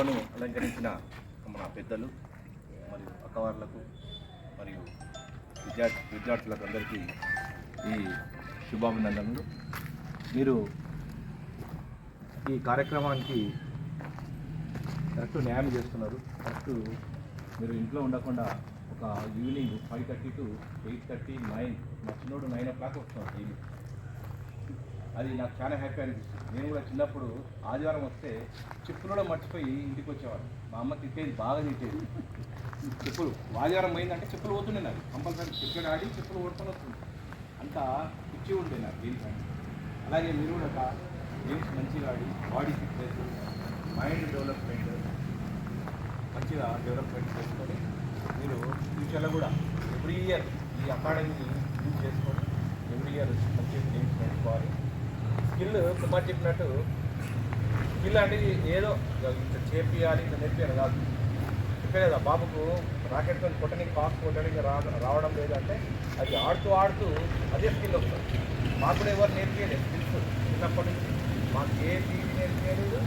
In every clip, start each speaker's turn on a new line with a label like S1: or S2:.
S1: సభను అలంకరించిన మన పెద్దలు మరియు అక్కవార్లకు మరియు విద్యార్థి విద్యార్థులకు అందరికీ ఈ శుభాభినందనలు. మీరు ఈ కార్యక్రమానికి కరెక్ట్ న్యాయం చేస్తున్నారు. కరెక్ట్ మీరు ఇంట్లో ఉండకుండా ఒక evening five thirty to eight thirty nine మా చిన్నోడు నైన్ ఓ క్లాక్ వస్తున్నాడు ఈవినింగ్. అది నాకు చాలా హ్యాపీ అనిపిస్తుంది. నేను కూడా చిన్నప్పుడు ఆదివారం వస్తే చెప్పులు కూడా మర్చిపోయి ఇంటికి వచ్చేవాడు మా అమ్మ తిట్టేది బాగా తిట్టేది. చెప్పులు ఆదివారం పోయిందంటే చెప్పులు పోతుండే నాకు. కంపల్సరీ క్రికెట్ ఆడి చెప్పులు ఓడుకొని వస్తుంది అంత పిచ్చి ఉండే నాకు దీనికంటే. అలాగే మీరు కూడా ఒక గేమ్స్ మంచిగా ఆడి బాడీ ఫిట్నెస్ మైండ్ డెవలప్మెంట్ మంచిగా డెవలప్మెంట్ చేసుకొని మీరు ఫ్యూచర్లో కూడా ఎవ్రీ ఇయర్ ఈ అకాడమీని యూజ్ చేసుకొని ఎవ్రీ ఇయర్ మంచిగా గేమ్స్ నేర్చుకోవాలి స్కిల్ కుమార్ చెప్పినట్టు స్కిల్ అనేది ఏదో ఇంత చేపియాలి ఇంత నేర్పియాలి కాదు. చెప్పేదా బాబుకు రాకెట్తో కొట్టడానికి పాస్ కొట్టడానికి రా రావడం లేదంటే అది ఆడుతూ ఆడుతూ అదే స్కిల్ వస్తుంది మాకు కూడా ఎవరు నేర్పించలేదు స్కిల్స్ చిన్నప్పటి నుంచి మాకు ఏ టీవీ నేర్పించలేదు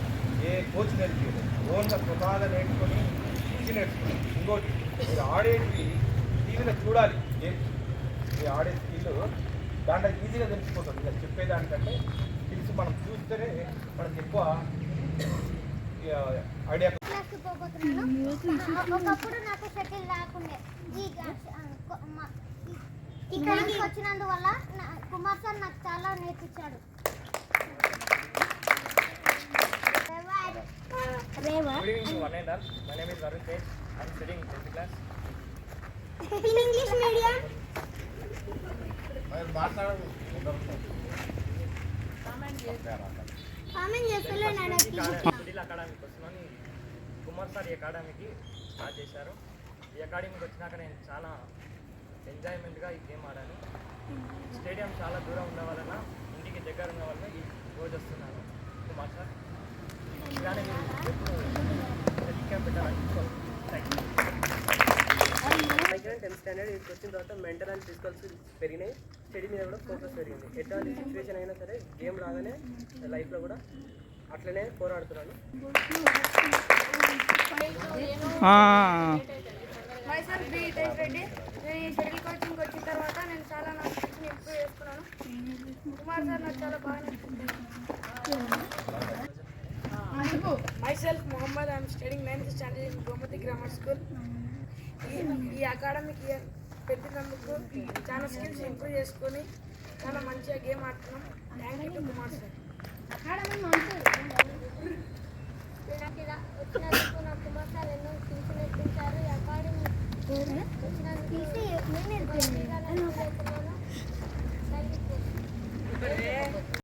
S1: ఏ కోచ్ నేర్పించలేదు ఓన్గా స్వతహాగా నేర్చుకొని పిచ్చి నేర్చుకున్నాం. ఇంకోటి మీరు ఆడేటివి టీవీలో చూడాలి. గేమ్స్ మీరు ఆడే స్కిల్ దాంట్లో ఈజీగా తెలిసిపోతుంది. ఇలా చెప్పేదానికంటే స్కిల్స్ మనం చూస్తేనే మనకి ఎక్కువ ఐడియా
S2: ఒకప్పుడు నాకు సెటిల్ రాకుండే ఇక్కడికి వచ్చినందువల్ల కుమార్ సార్ నాకు చాలా నేర్పించాడు. రేవా?
S3: Good evening one and all. My name is Varun Tej. I am studying in 10th class.
S2: In English medium
S3: అకాడమీకి వస్తున్నాను కుమార్ సార్ ఈ అకాడమీకి స్టార్ట్ చేశారు. ఈ అకాడమీకి వచ్చినాక నేను చాలా ఎంజాయ్మెంట్గా ఈ గేమ్ ఆడాను. స్టేడియం చాలా దూరం ఉన్న వలన ఇంటికి దగ్గర ఉన్న వలన ఈ రోజు వస్తున్నాను కుమార్ సార్ ఇలానే మీరు ఎప్పుడు హెల్త్ క్యాంప్ పెట్టాలని
S4: టెన్త్ స్టాండర్డ్ ఇక్కడికి వచ్చిన తర్వాత మెంటల్ అండ్ ఫిజికల్ స్కిల్స్ పెరిగినాయి. స్టడీ మీద కూడా ఫోకస్ పెరిగింది. ఎట్లాంటి సిచ్యువేషన్ అయినా సరే గేమ్ రాగానే లైఫ్లో కూడా అట్లనే పోరాడుతున్నాను.
S5: మైసెల్ఫ్ బి తేజ్ రెడ్డి నేను ఈ షటిల్ కోచింగ్కి వచ్చిన తర్వాత నేను చాలా నా స్కిల్స్ని ఇంప్రూవ్ చేసుకున్నాను కుమార్ సార్ నాకు చాలా బాగా నేర్పించారు myself Mohammed I'm studying ninth standard in Gomathi grammar school ఈ అకాడమిక్ ఇయర్ పెట్టినందుకు చాలా స్కిల్స్ ఇంప్రూవ్ చేసుకొని చాలా మంచిగా గేమ్ ఆడుతున్నాం. థ్యాంక్ యూ కుమార్ సార్
S2: నాకు ఎన్నో స్కిల్స్ నేర్పించారు. అకాడమీ వచ్చినందుకు